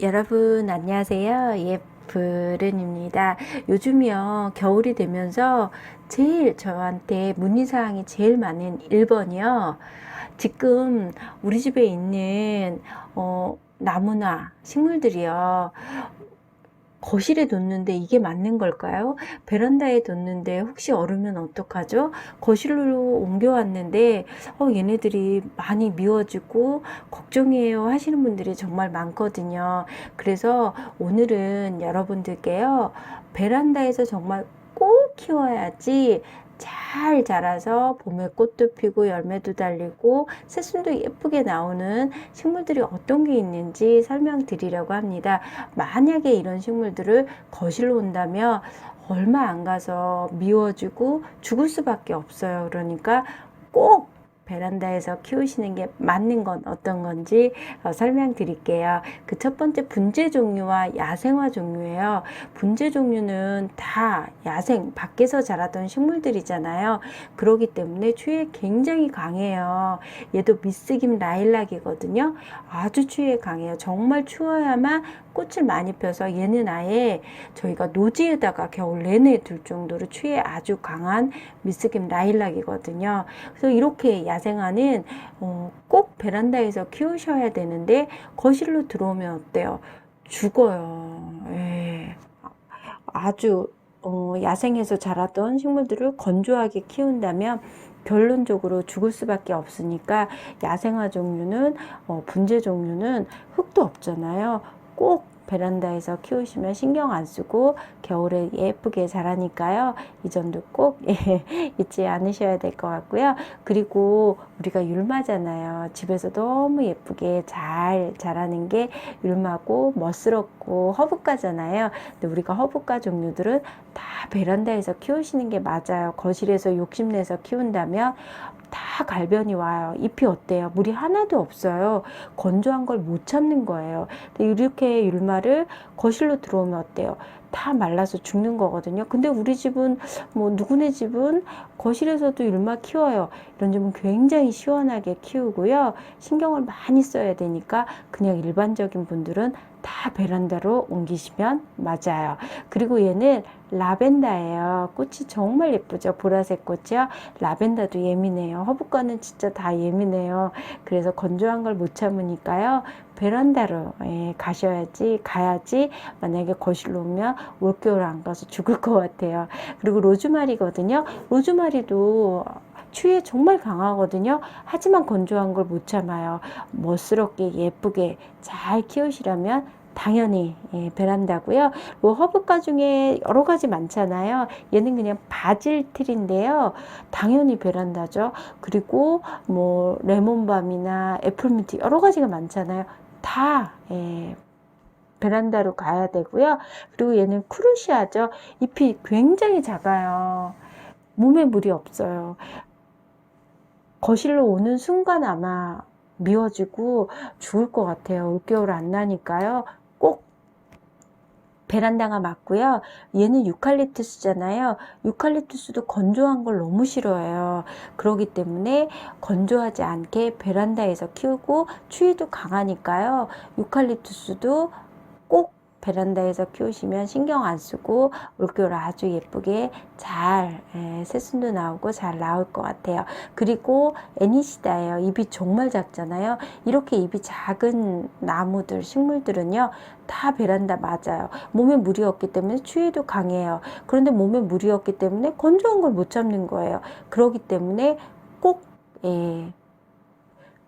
여러분 안녕하세요. 예쁘른입니다. 요즘이요 겨울이 되면서 제일 저한테 문의사항이 제일 많은 1번이요. 지금 우리 집에 있는 어, 나무나 식물들이요. 거실에 뒀는데 이게 맞는 걸까요? 베란다에 뒀는데 혹시 얼으면 어떡하죠? 거실로 옮겨왔는데 어, 얘네들이 많이 미워지고 걱정이에요 하시는 분들이 정말 많거든요. 그래서 오늘은 여러분들께요. 베란다에서 정말 꼭 키워야지 잘 자라서 봄에 꽃도 피고 열매도 달리고 새순도 예쁘게 나오는 식물들이 어떤 게 있는지 설명드리려고 합니다. 만약에 이런 식물들을 거실로 온다면 얼마 안 가서 미워지고 죽을 수밖에 없어요. 그러니까 꼭 베란다에서 키우시는 게 맞는 건 어떤 건지 어, 설명드릴게요. 그 첫 번째 분재 종류와 야생화 종류예요. 분재 종류는 다 야생 밖에서 자라던 식물들이잖아요. 그러기 때문에 추위에 굉장히 강해요. 얘도 미스김 라일락이거든요. 아주 추위에 강해요. 정말 추워야만 꽃을 많이 펴서 얘는 아예 저희가 노지에다가 겨울 내내 둘 정도로 추위에 아주 강한 미스김 라일락이거든요. 그래서 이렇게 야생화는 어, 꼭 베란다에서 키우셔야 되는데 거실로 들어오면 어때요? 죽어요. 예. 아주 어, 야생에서 자랐던 식물들을 건조하게 키운다면 결론적으로 죽을 수밖에 없으니까 야생화 종류는 어, 분재 종류는 흙도 없잖아요. 꼭 베란다에서 키우시면 신경 안 쓰고 겨울에 예쁘게 자라니까요. 이 점도 꼭 예, 잊지 않으셔야 될 것 같고요. 그리고 우리가 율마잖아요. 집에서 너무 예쁘게 잘 자라는 게 율마고 멋스럽고 허브가잖아요. 근데 우리가 허브가 종류들은 다 베란다에서 키우시는 게 맞아요. 거실에서 욕심내서 키운다면 다 갈변이 와요. 잎이 어때요? 물이 하나도 없어요. 건조한 걸 못 참는 거예요. 이렇게 율마 를 거실로 들어오면 어때요? 다 말라서 죽는 거거든요. 근데 우리 집은 뭐 누구네 집은 거실에서도 율마 키워요. 이런 집은 굉장히 시원하게 키우고요. 신경을 많이 써야 되니까 그냥 일반적인 분들은 다 베란다로 옮기시면 맞아요. 그리고 얘는 라벤더예요. 꽃이 정말 예쁘죠. 보라색 꽃이요. 라벤더도 예민해요. 허브과는 진짜 다 예민해요. 그래서 건조한 걸 못 참으니까요. 베란다로 예, 가셔야지 가야지 만약에 거실로 오면 올겨울 안 가서 죽을 것 같아요. 그리고 로즈마리거든요. 로즈마리도 추위에 정말 강하거든요. 하지만 건조한 걸 못 참아요. 멋스럽게 예쁘게 잘 키우시려면 당연히 예, 베란다고요. 뭐 허브과 중에 여러 가지 많잖아요. 얘는 그냥 바질 틀인데요. 당연히 베란다죠. 그리고 뭐 레몬밤이나 애플민트 여러 가지가 많잖아요. 다 예, 베란다로 가야 되고요. 그리고 얘는 크루시아죠. 잎이 굉장히 작아요. 몸에 물이 없어요. 거실로 오는 순간 아마 미워지고 죽을 것 같아요. 올겨울 안 나니까요. 꼭 베란다가 맞고요. 얘는 유칼립투스잖아요. 유칼립투스도 건조한 걸 너무 싫어해요. 그러기 때문에 건조하지 않게 베란다에서 키우고 추위도 강하니까요. 유칼립투스도 꼭 베란다에서 키우시면 신경 안 쓰고 올겨울 아주 예쁘게 잘 예, 새순도 나오고 잘 나올 것 같아요. 그리고 애니시다예요. 잎이 정말 작잖아요. 이렇게 잎이 작은 나무들, 식물들은요. 다 베란다 맞아요. 몸에 물이 없기 때문에 추위도 강해요. 그런데 몸에 물이 없기 때문에 건조한 걸못 참는 거예요. 그러기 때문에 꼭 예,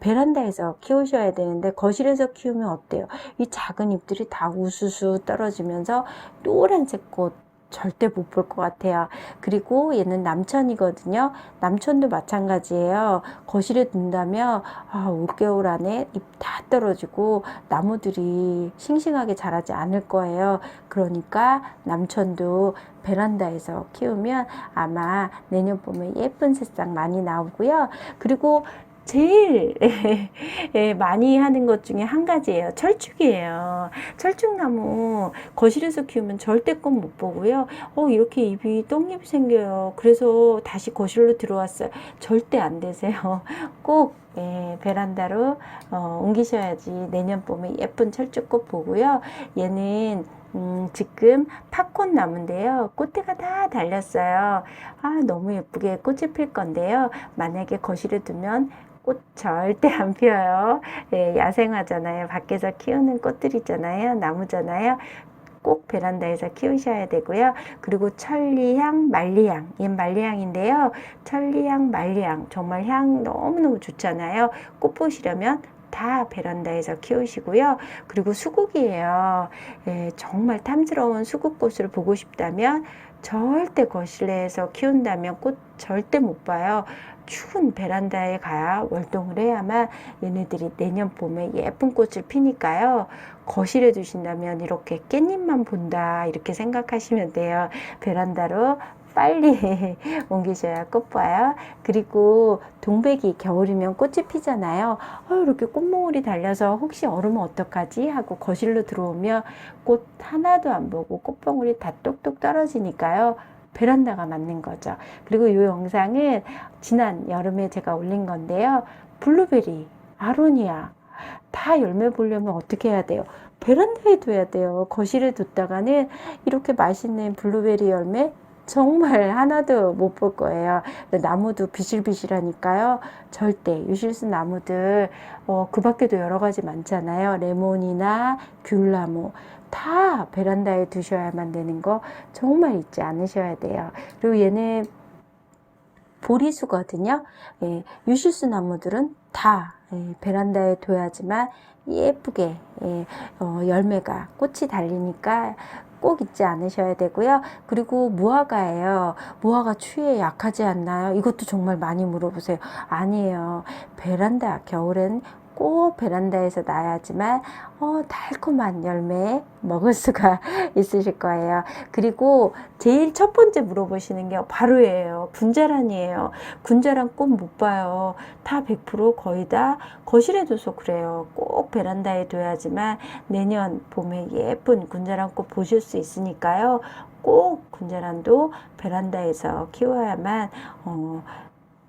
베란다에서 키우셔야 되는데 거실에서 키우면 어때요? 이 작은 잎들이 다 우수수 떨어지면서 노란 색 꽃 절대 못 볼 것 같아요. 그리고 얘는 남천이거든요. 남천도 마찬가지예요. 거실에 둔다면 아, 올겨울 안에 잎 다 떨어지고 나무들이 싱싱하게 자라지 않을 거예요. 그러니까 남천도 베란다에서 키우면 아마 내년 봄에 예쁜 새싹 많이 나오고요. 그리고 제일 예, 많이 하는 것 중에 한 가지예요. 철쭉이에요. 철쭉나무 거실에서 키우면 절대 꽃 못 보고요. 어, 이렇게 잎이 똥잎이 생겨요. 그래서 다시 거실로 들어왔어요. 절대 안 되세요. 꼭 예, 베란다로 어, 옮기셔야지 내년 봄에 예쁜 철쭉꽃 보고요. 얘는 음, 지금 팝콘 나무인데요. 꽃대가 다 달렸어요. 아, 너무 예쁘게 꽃이 필 건데요. 만약에 거실에 두면 꽃 절대 안 피어요. 예, 야생화잖아요. 밖에서 키우는 꽃들이잖아요. 나무잖아요. 꼭 베란다에서 키우셔야 되고요. 그리고 천리향, 만리향. 얘 만리향인데요. 천리향, 만리향. 정말 향 너무너무 좋잖아요. 꽃 보시려면 다 베란다에서 키우시고요. 그리고 수국이에요. 예, 정말 탐스러운 수국꽃을 보고 싶다면 절대 거실내에서 키운다면 꽃 절대 못 봐요. 추운 베란다에 가야 월동을 해야만 얘네들이 내년 봄에 예쁜 꽃을 피니까요. 거실에 두신다면 이렇게 깻잎만 본다 이렇게 생각하시면 돼요. 베란다로 빨리 옮기셔야 꽃 봐요. 그리고 동백이 겨울이면 꽃이 피잖아요. 어, 이렇게 꽃몽울이 달려서 혹시 얼으면 어떡하지 하고 거실로 들어오면 꽃 하나도 안 보고 꽃봉울이 다 똑똑 떨어지니까요. 베란다가 맞는 거죠. 그리고 이 영상은 지난 여름에 제가 올린 건데요. 블루베리, 아로니아 다 열매 보려면 어떻게 해야 돼요? 베란다에 둬야 돼요. 거실에 뒀다가는 이렇게 맛있는 블루베리 열매 정말 하나도 못 볼 거예요. 나무도 비실비실하니까요. 절대 유실수 나무들 어, 그 밖에도 여러 가지 많잖아요. 레몬이나 귤나무 다 베란다에 두셔야만 되는 거 정말 잊지 않으셔야 돼요. 그리고 얘는 보리수거든요. 예, 유실수 나무들은 다 예, 베란다에 둬야지만 예쁘게 예, 어, 열매가 꽃이 달리니까 꼭 잊지 않으셔야 되고요. 그리고 무화과예요. 무화과 추위에 약하지 않나요? 이것도 정말 많이 물어보세요. 아니에요. 베란다 겨울엔 꼭 베란다에서 나야지만 어, 달콤한 열매 먹을 수가 있으실 거예요. 그리고 제일 첫 번째 물어보시는 게 바로 예요. 군자란이에요. 군자란 꽃 못 봐요. 다 100% 거의 다 거실에 둬서 그래요. 꼭 베란다에 둬야지만 내년 봄에 예쁜 군자란 꽃 보실 수 있으니까요. 꼭 군자란도 베란다에서 키워야만 어,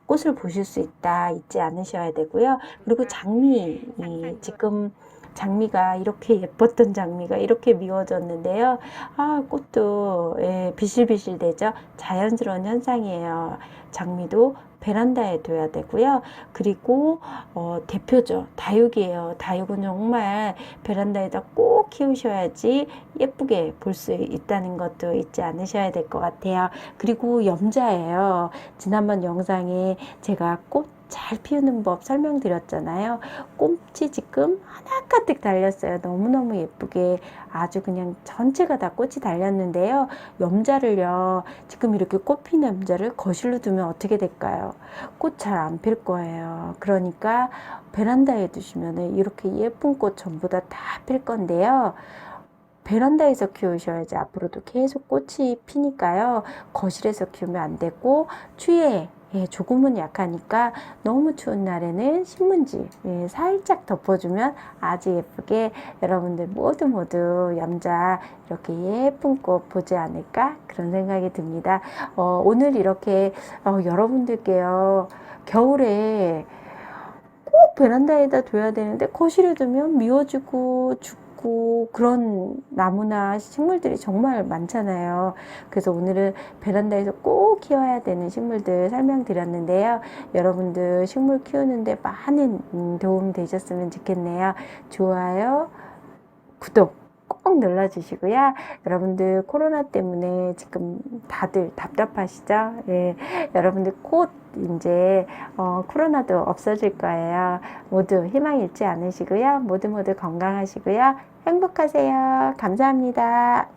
꽃을 보실 수 있다 잊지 않으셔야 되고요. 그리고 장미 이 지금 장미가 이렇게 예뻤던 장미가 이렇게 미워졌는데요. 아 꽃도 예, 비실비실 되죠. 자연스러운 현상이에요. 장미도 베란다에 둬야 되고요. 그리고 어, 대표죠. 다육이에요. 다육은 정말 베란다에다 꼭 키우셔야지 예쁘게 볼 수 있다는 것도 잊지 않으셔야 될 것 같아요. 그리고 염자예요. 지난번 영상에 제가 꽃 잘 피우는 법 설명드렸잖아요. 꽃이 지금 하나 가득 달렸어요. 너무너무 예쁘게 아주 그냥 전체가 다 꽃이 달렸는데요. 염자를요. 지금 이렇게 꽃 피는 염자를 거실로 두면 어떻게 될까요? 꽃 잘 안 필 거예요. 그러니까 베란다에 두시면 이렇게 예쁜 꽃 전부 다 다 필 건데요. 베란다에서 키우셔야지 앞으로도 계속 꽃이 피니까요. 거실에서 키우면 안 되고 추위에 예, 조금은 약하니까 너무 추운 날에는 신문지 예, 살짝 덮어주면 아주 예쁘게 여러분들 모두 모두 염자 이렇게 예쁜 꽃 보지 않을까 그런 생각이 듭니다. 어, 오늘 이렇게 어, 여러분들께요 겨울에 꼭 베란다에다 둬야 되는데 거실에 두면 미워지고 죽고 그런 나무나 식물들이 정말 많잖아요. 그래서 오늘은 베란다에서 꼭 키워야 되는 식물들 설명드렸는데요. 여러분들 식물 키우는데 많은 음, 도움 되셨으면 좋겠네요. 좋아요, 구독 꼭 눌러주시고요. 여러분들 코로나 때문에 지금 다들 답답하시죠? 예, 여러분들 곧 이제 어, 코로나도 없어질 거예요. 모두 희망 잃지 않으시고요. 모두 모두 건강하시고요. 행복하세요. 감사합니다.